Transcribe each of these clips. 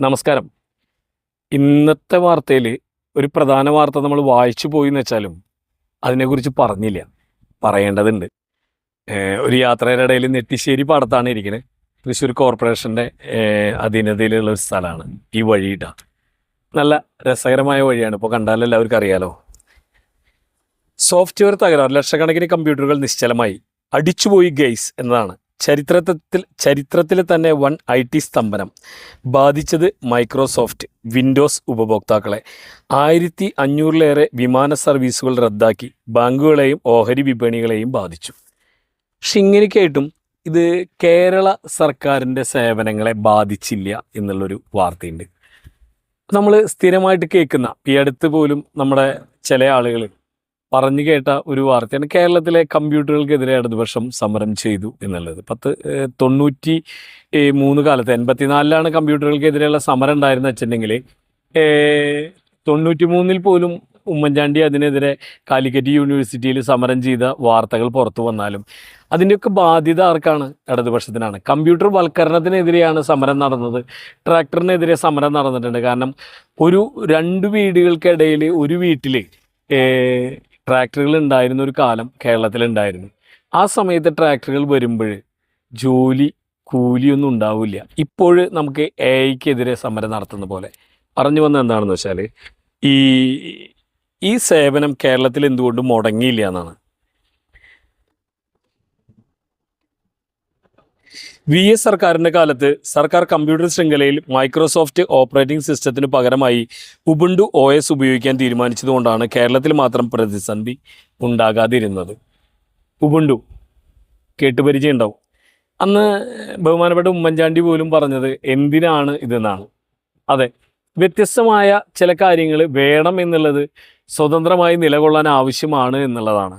നമസ്കാരം. ഇന്നത്തെ വാർത്തയിൽ ഒരു പ്രധാന വാർത്ത നമ്മൾ വായിച്ചു പോയി എന്ന് വെച്ചാലും അതിനെക്കുറിച്ച് പറഞ്ഞില്ല. പറയേണ്ടതുണ്ട്. ഒരു യാത്രയുടെ ഇടയിൽ നെട്ടിശ്ശേരി പാടത്താണ് ഇരിക്കുന്നത് തൃശ്ശൂർ കോർപ്പറേഷന്റെ അധീനതയിലുള്ള ഒരു സ്ഥലമാണ് ഈ വഴിയിട്ട നല്ല രസകരമായ വഴിയാണ്. ഇപ്പോൾ കണ്ടാൽ എല്ലാവർക്കും അറിയാലോ. സോഫ്റ്റ്വെയർ തകരാറ്. ലക്ഷക്കണക്കിന് കമ്പ്യൂട്ടറുകൾ നിശ്ചലമായി. അടിച്ചുപോയി ഗെയ്സ് എന്നതാണ്. ചരിത്രത്തിൽ ചരിത്രത്തിൽ തന്നെ വൺ ഐ ടി സ്തംഭനം ബാധിച്ചത് മൈക്രോസോഫ്റ്റ് വിൻഡോസ് ഉപഭോക്താക്കളെ. ആയിരത്തി അഞ്ഞൂറിലേറെ വിമാന സർവീസുകൾ റദ്ദാക്കി ബാങ്കുകളെയും ഓഹരി വിപണികളെയും ബാധിച്ചു. പക്ഷെ ഇങ്ങനെയൊക്കെയായിട്ടും ഇത് കേരള സർക്കാരിന്റെ സേവനങ്ങളെ ബാധിച്ചില്ല എന്നുള്ളൊരു വാർത്തയുണ്ട്. നമ്മൾ സ്ഥിരമായിട്ട് കേൾക്കുന്ന ഈ അടുത്ത് പോലും നമ്മുടെ ചില ആളുകൾ പറഞ്ഞു കേട്ട ഒരു വാർത്തയാണ്. കേരളത്തിലെ കമ്പ്യൂട്ടറുകൾക്കെതിരെ വർഷം സമരം ചെയ്തു എന്നുള്ളത്. പത്ത് തൊണ്ണൂറ്റി മൂന്ന് കാലത്ത് എൺപത്തിനാലിലാണ് കമ്പ്യൂട്ടറുകൾക്കെതിരെയുള്ള സമരം ഉണ്ടായിരുന്ന വെച്ചിട്ടുണ്ടെങ്കിൽ തൊണ്ണൂറ്റി മൂന്നിൽ പോലും ഉമ്മൻചാണ്ടി അതിനെതിരെ കാലിക്കറ്റ് യൂണിവേഴ്സിറ്റിയിൽ സമരം ചെയ്ത വാർത്തകൾ പുറത്തു വന്നാലും അതിന്റെയൊക്കെ ബാധ്യത ആർക്കാണ്? ഇടതുപക്ഷത്തിനാണ്. കമ്പ്യൂട്ടർ വൽക്കരണത്തിനെതിരെയാണ് സമരം നടന്നത്. ട്രാക്ടറിനെതിരെ സമരം നടന്നിട്ടുണ്ട്. കാരണം ഒരു രണ്ട് വീടുകൾക്കിടയിൽ ഒരു വീട്ടിൽ ട്രാക്ടറുകൾ ഉണ്ടായിരുന്ന ഒരു കാലം കേരളത്തിലുണ്ടായിരുന്നു. ആ സമയത്ത് ട്രാക്ടറുകൾ വരുമ്പോൾ ജോലി കൂലിയൊന്നും ഉണ്ടാവില്ല. ഇപ്പോൾ നമുക്ക് എ ഐക്കെതിരെ സമരം നടത്തുന്ന പോലെ. പറഞ്ഞു വന്നത് എന്താണെന്ന് വെച്ചാൽ ഈ ഈ സേവനം കേരളത്തിൽ എന്തുകൊണ്ട് മുടങ്ങിയില്ല എന്നാണ്. വി എസ് സർക്കാരിന്റെ കാലത്ത് സർക്കാർ കമ്പ്യൂട്ടർ ശൃംഖലയിൽ മൈക്രോസോഫ്റ്റ് ഓപ്പറേറ്റിംഗ് സിസ്റ്റത്തിന് പകരമായി ഉബുണ്ടു ഒ എസ് ഉപയോഗിക്കാൻ തീരുമാനിച്ചതുകൊണ്ടാണ് കേരളത്തിൽ മാത്രം പ്രതിസന്ധി ഉണ്ടാകാതിരുന്നത്. ഉബുണ്ടു കേട്ടുപരിചയം ഉണ്ടാവും അന്ന് ബഹുമാനപ്പെട്ട ഉമ്മൻചാണ്ടി പോലും പറഞ്ഞത് എന്തിനാണ് ഇതെന്നാണ്. അതെ വ്യത്യസ്തമായ ചില കാര്യങ്ങൾ വേണം എന്നുള്ളത് സ്വതന്ത്രമായി നിലകൊള്ളാൻ ആവശ്യമാണ് എന്നുള്ളതാണ്.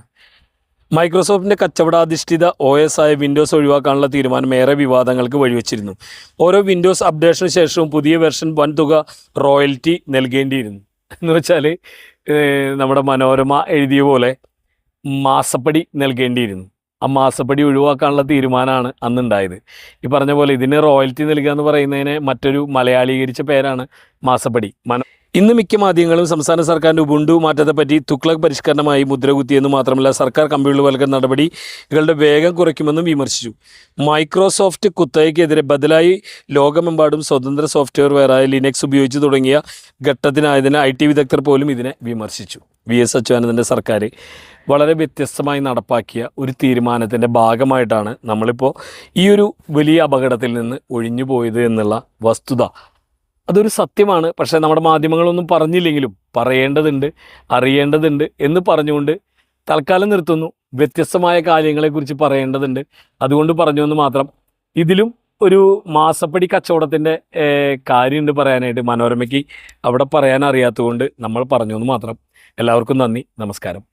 മൈക്രോസോഫ്റ്റിന്റെ കച്ചവടാധിഷ്ഠിത ഒ എസ് ആയ വിൻഡോസ് ഒഴിവാക്കാനുള്ള തീരുമാനം ഏറെ വിവാദങ്ങൾക്ക് വഴിവെച്ചിരുന്നു. ഓരോ വിൻഡോസ് അപ്ഡേഷന് ശേഷവും പുതിയ വെർഷൻ വൻതുക റോയൽറ്റി നൽകേണ്ടിയിരുന്നു. എന്ന് വെച്ചാൽ നമ്മുടെ മനോരമ എഴുതിയ പോലെ മാസപ്പടി നൽകേണ്ടിയിരുന്നു. ആ മാസപ്പടി ഒഴിവാക്കാനുള്ള തീരുമാനമാണ് അന്നുണ്ടായത്. ഈ പറഞ്ഞ പോലെ ഇതിന് റോയൽറ്റി നൽകുക എന്ന് പറയുന്നതിന് മറ്റൊരു മലയാളീകരിച്ച പേരാണ് മാസപ്പടി. മന ഇന്ന് മിക്ക മാധ്യമങ്ങളും സംസ്ഥാന സർക്കാരിന്റെ ഉബുണ്ടു മാറ്റത്തെപ്പറ്റി തുക്ലക് പരിഷ്കരണമായി മുദ്രകുത്തിയെന്ന് മാത്രമല്ല സർക്കാർ കമ്പ്യൂട്ടർവൽക്കരണ നടപടികളുടെ വേഗം കുറയ്ക്കുമെന്നും വിമർശിച്ചു. മൈക്രോസോഫ്റ്റ് കുത്തകയ്ക്കെതിരെ ബദലായി ലോകമെമ്പാടും സ്വതന്ത്ര സോഫ്റ്റ്വെയർ വെയറായ ലിനക്സ് ഉപയോഗിച്ച് തുടങ്ങിയ ഘട്ടത്തിനായതിനെ ഐ ടി വിദഗ്ധർ പോലും ഇതിനെ വിമർശിച്ചു. വി എസ് അച്യുതാനന്ദന്റെ സർക്കാർ വളരെ വ്യത്യസ്തമായി നടപ്പാക്കിയ ഒരു തീരുമാനത്തിന്റെ ഭാഗമായിട്ടാണ് നമ്മളിപ്പോൾ ഈ ഒരു വലിയ അപകടത്തിൽ നിന്ന് ഒഴിഞ്ഞു പോയത് എന്നുള്ള വസ്തുത അതൊരു സത്യമാണ്. പക്ഷേ നമ്മുടെ മാധ്യമങ്ങളൊന്നും പറഞ്ഞില്ലെങ്കിലും പറയേണ്ടതുണ്ട് അറിയേണ്ടതുണ്ട് എന്ന് പറഞ്ഞുകൊണ്ട് തൽക്കാലം നിർത്തുന്നു. വ്യത്യസ്തമായ കാര്യങ്ങളെക്കുറിച്ച് പറയേണ്ടതുണ്ട്. അതുകൊണ്ട് പറഞ്ഞു എന്ന് മാത്രം. ഇതിലും ഒരു മാസപ്പടി കച്ചവടത്തിന്റെ കാര്യമുണ്ട് പറയാനായിട്ട് മനോരമയ്ക്ക്. അവിടെ പറയാൻ അറിയാത്തതുകൊണ്ട് നമ്മൾ പറഞ്ഞു എന്ന് മാത്രം. എല്ലാവർക്കും നന്ദി. നമസ്കാരം.